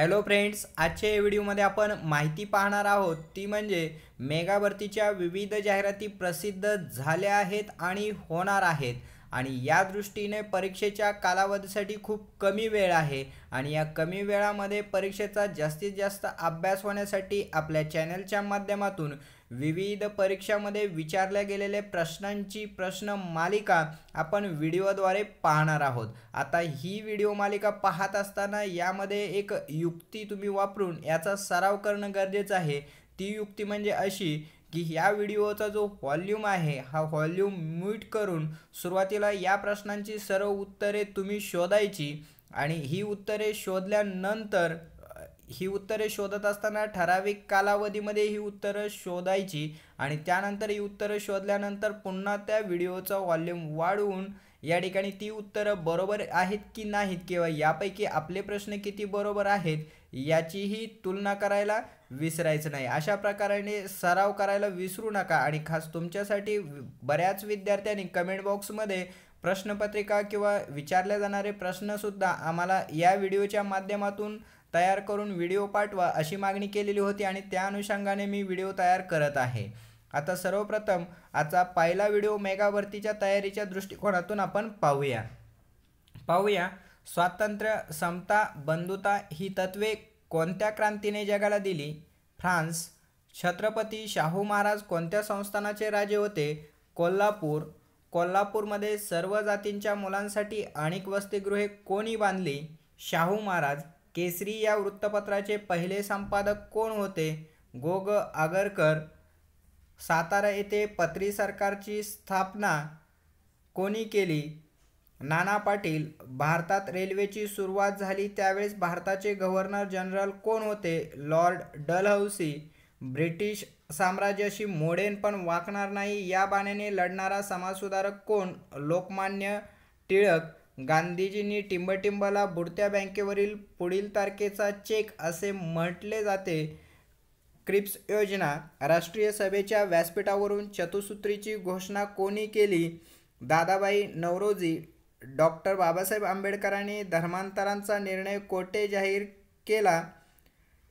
Hello friends आजच्या या व्हिडिओमध्ये आपण माहिती पाहणार आहोत ती म्हणजे मेगा भरतीच्या विविध जाहिराती प्रसिद्ध झाल्या आहेत आणि होणार आहेत. आणि या दृष्टीने परीक्षेच्या कालावधीसाठी खूप कमी वेळ आहे. आणि या कमी वेळामध्ये परीक्षेचा जास्तीत जास्त अभ्यास होण्यासाठी आपल्या चॅनलच्या माध्यमातून विविध परीक्षामध्ये विचारल्या गेलेल्या प्रश्नांची प्रश्न मालिका आपण व्हिडिओद्वारे पाहणार आहोत. आता ही व्हिडिओ मालिका पाहत असताना यामध्ये एक युक्ती तुम्ही वापरून याचा सराव करणं गरजेचं आहे. ती युक्ती म्हणजे अशी की ह्या व्हिडिओचा जो व्हॉल्यूम आहे हा व्हॉल्यूम म्यूट करून सुरुवातीला या प्रश्नांची सर्व उत्तरे तुम्ही शोधायची आणि ही उत्तरे शोधल्यानंतर ही उत्तरे शोधत असताना ठराविक कालावधीमध्ये ही उत्तरं शोधायची आणि त्यानंतर ही उत्तरं शोधल्यानंतर पुन्हा त्या व्हिडिओचा व्हॉल्यूम वाढवून या ठिकाणी ती उत्तरं बरोबर आहेत की नाहीत किंवा यापैकी आपले प्रश्न किती बरोबर आहेत याचीही तुलना करायला विसरायचं नाही. अशा प्रकाराने सराव करायला विसरू नका आणि खास तुमच्यासाठी बऱ्याच विद्यार्थ्यांनी कमेंट बॉक्समध्ये प्रश्नपत्रिका किंवा विचारले जाणारे प्रश्नसुद्धा आम्हाला या व्हिडिओच्या माध्यमातून तयार करून व्हिडिओ पाठवा अशी मागणी केलेली होती आणि त्या अनुषंगाने मी व्हिडिओ तयार करत आहे. आता सर्वप्रथम आजचा पहिला व्हिडिओ मेगावरतीच्या तयारीच्या दृष्टिकोनातून आपण पाहूया. पाहूया. स्वातंत्र्य समता बंधुता ही तत्वे कोणत्या क्रांतीने जगाला दिली? फ्रान्स. छत्रपती शाहू महाराज कोणत्या संस्थानाचे राजे होते? कोल्हापूर. कोल्हापूरमध्ये सर्व जातींच्या मुलांसाठी अनेक वसतिगृहे कोणी बांधली? शाहू महाराज. केसरी या वृत्तपत्राचे पहिले संपादक कोण होते? गोग आगरकर. सातारा येथे पत्री सरकारची स्थापना कोणी केली? नाना पाटील भारतात रेल्वेची सुरुवात झाली त्यावेळेस भारताचे गव्हर्नर जनरल कोण होते? लॉर्ड डलहौसी ब्रिटिश साम्राज्याशी मोडेन पण वाकणार नाही या बाण्याने लढणारा समाजसुधारक कोण? लोकमान्य टिळक गांधीजींनी टिंबटिंबला बुडत्या बँकेवरील पुढील तारखेचा चेक असे म्हटले जाते. क्रिप्स योजना राष्ट्रीय सभेच्या व्यासपीठावरून चतुसूत्रीची घोषणा कोणी केली? दादाबाई नवरोजी डॉक्टर बाबासाहेब आंबेडकरांनी धर्मांतरांचा निर्णय कोठे जाहीर केला.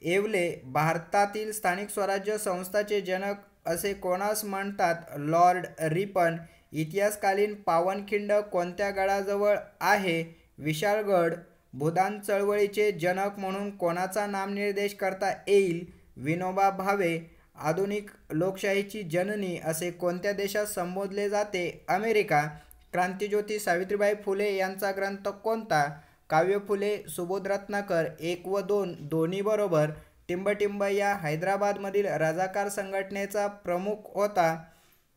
येवले भारतातील स्थानिक स्वराज्य संस्थाचे जनक असे कोणास म्हणतात? Lord Ripon. इतिहासकालीन पावनखिंड कोणत्या गडाजवळ आहे? विशाळगड भूदान चळवळीचे जनक म्हणून कोणाचा नामनिर्देश करता येईल? विनोबा भावे. आधुनिक लोकशाहीची जननी असे कोणत्या देशात संबोधले जाते? अमेरिका. क्रांतिज्योती सावित्रीबाई फुले यांचा ग्रंथ कोणता? काव्य फुले सुबोध रत्नाकर एक व दोन दोन्हीबरोबर टिंबटिंब या हैदराबादमधील रजाकार संघटनेचा प्रमुख होता.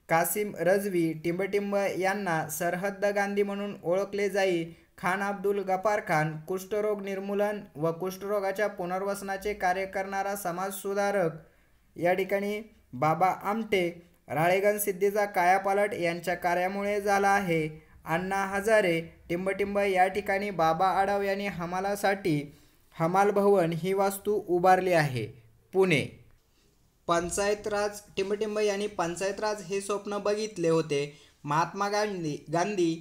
कासिम रजवी टिंबटिंब यांना सरहद्द गांधी म्हणून ओळखले जाई. खान अब्दुल गफार खान कुष्ठरोग निर्मूलन व कुष्ठरोगाच्या पुनर्वसनाचे कार्य करणारा समाजसुधारक. या ठिकाणी बाबा आमटे राळेगण सिद्धीचा कायापालट यांच्या कार्यामुळे झाला आहे. अण्णा हजारे टिंबटिंब या ठिकाणी बाबा आडव यांनी हमालासाठी हमाल भवन ही वास्तू उभारली आहे. पुणे. पंचायत राज टिंबटिंब यांनी पंचायत राज हे स्वप्न बघितले होते. महात्मा गांधी गांधी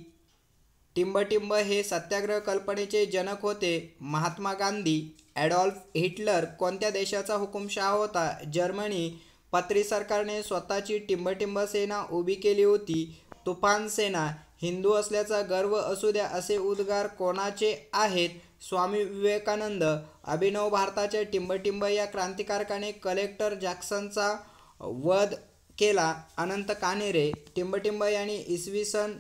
टिंबटिंब हे सत्याग्रह कल्पनेचे जनक होते. महात्मा गांधी ॲडॉल्फ हिटलर कोणत्या देशाचा हुकुमशहा होता? जर्मनी पत्री सरकारने स्वतःची टिंबटिंब सेना उभी केली होती. तुफान सेना हिंदू असल्याचा गर्व असू द्या असे उद्गार कोणाचे आहेत? स्वामी विवेकानंद अभिनव भारताच्या टिंबटिंब या क्रांतिकारकाने कलेक्टर जॅक्सनचा वध केला. अनंत कानेरे टिंबटिंब यांनी इसवी सन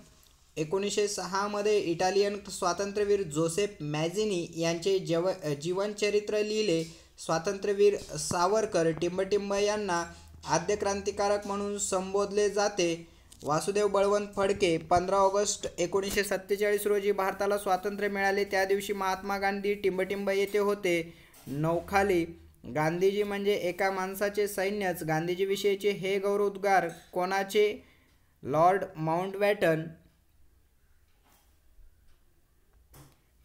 एकोणीसशे सहामध्ये इटालियन स्वातंत्र्यवीर जोसेफ मॅझिनी यांचे जव जीवनचरित्र लिहिले. स्वातंत्र्यवीर सावरकर टिंबटिंब यांना आद्य क्रांतिकारक म्हणून संबोधले जाते. वासुदेव बळवंत फडके पंधरा ऑगस्ट एकोणीसशे सत्तेचाळीस रोजी भारताला स्वातंत्र्य मिळाले. त्या दिवशी महात्मा गांधी टिंबटिंब येथे होते. नौखाली गांधीजी म्हणजे एका माणसाचे सैन्यच. गांधीजीविषयीचे हे गौरवोद्गार कोणाचे? लॉर्ड माउंटबॅटन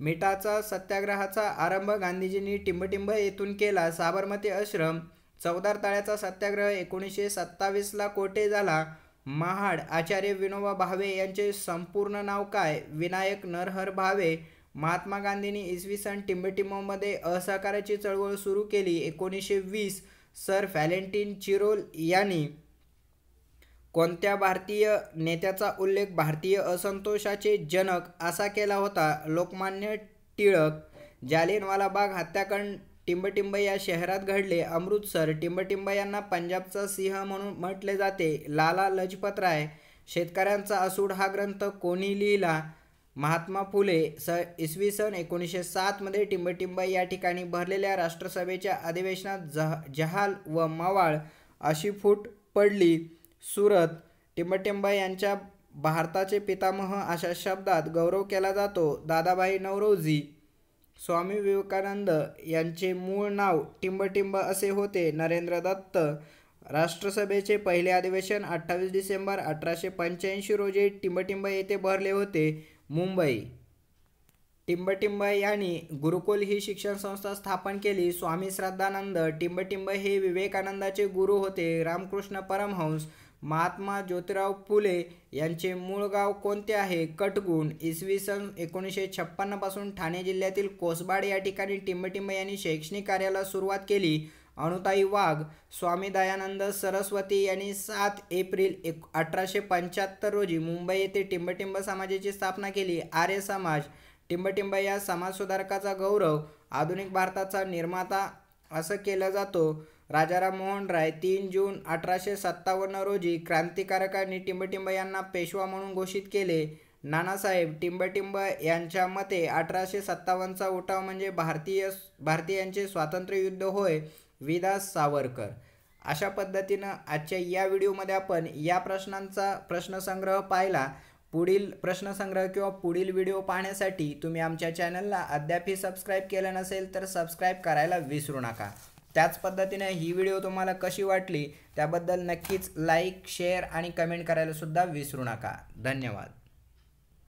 मिठाचा सत्याग्रहाचा आरंभ गांधीजींनी टिंबटिंब येथून केला. साबरमती आश्रम चौदार तळ्याचा सत्याग्रह एकोणीसशे सत्तावीसला कोठे झाला? महाड. आचार्य विनोबा भावे यांचे संपूर्ण नाव काय? विनायक नरहर भावे. महात्मा गांधींनी इसवी सन टिंबटिंबमध्ये असहकाराची चळवळ सुरू केली. एकोणीसशे वीस सर व्हॅलेंटिन चिरोल यांनी कोणत्या भारतीय नेत्याचा उल्लेख भारतीय असंतोषाचे जनक असा केला होता? लोकमान्य टिळक जालियनवाला बाग हत्याकांड टिंबटिंब या शहरात घडले. अमृतसर टिंबटिंब यांना पंजाबचा सिंह म्हणून म्हटले जाते. लाला लजपत राय शेतकऱ्यांचा असूड हा ग्रंथ कोणी लिहिला? महात्मा फुले स इसवी सन एकोणीसशे सातमध्ये टिंबटिंब या ठिकाणी भरलेल्या राष्ट्रसभेच्या अधिवेशनात जह जहाल व मवाळ अशी फूट पडली. सुरत टिंबटिंब यांच्या भारताचे पितामह अशा शब्दात गौरव केला जातो दादाभाई नवरोजी स्वामी विवेकानंद यांचे मूळ नाव टिंबटिंब असे होते. नरेंद्र दत्त राष्ट्रसभेचे पहिले अधिवेशन अठ्ठावीस डिसेंबर अठराशे पंच्याऐंशी रोजी टिंबटिंब येथे भरले होते मुंबई. टिंबटिंब यांनी गुरुकुल ही शिक्षण संस्था स्थापन केली. स्वामी श्रद्धानंद टिंबटिंब हे विवेकानंदाचे गुरु होते. रामकृष्ण परमहंस महात्मा ज्योतिराव फुले यांचे मूळ गाव कोणते आहे? कटगुण इसवी सन एकोणीसशे छप्पन्नपासून ठाणे जिल्ह्यातील कोसबाड या ठिकाणी टिंबटिंब यांनी शैक्षणिक कार्याला सुरुवात केली. अनुताई वाघ स्वामी दयानंद सरस्वती यांनी सात एप्रिल एक अठराशे पंच्याहत्तर रोजी मुंबई येथे टिंबटिंब समाजाची स्थापना केली. आर्य समाज टिंबटिंब या समाजसुधारकाचा गौरव आधुनिक भारताचा निर्माता असं केला जातो. राजाराम मोहन राय तीन जून अठराशे सत्तावन्न रोजी क्रांतिकारकांनी टिंबटिंब यांना पेशवा म्हणून घोषित केले. नानासाहेब टिंबटिंब यांच्या मते अठराशे सत्तावन्नचा उठाव म्हणजे भारतीय भारतीयांचे स्वातंत्र्य युद्ध होय विदास सावरकर. अशा पद्धतीनं आजच्या या व्हिडिओमध्ये आपण या प्रश्नांचा प्रश्नसंग्रह पाहिला. पुढील प्रश्नसंग्रह किंवा पुढील व्हिडिओ पाहण्यासाठी तुम्ही आमच्या चॅनलला अद्यापही सबस्क्राईब केलं नसेल तर सबस्क्राईब करायला विसरू नका. त्याच पद्धतीने ही व्हिडिओ तुम्हाला कशी वाटली त्याबद्दल नक्कीच लाईक शेअर आणि कमेंट करायलासुद्धा विसरू नका. धन्यवाद.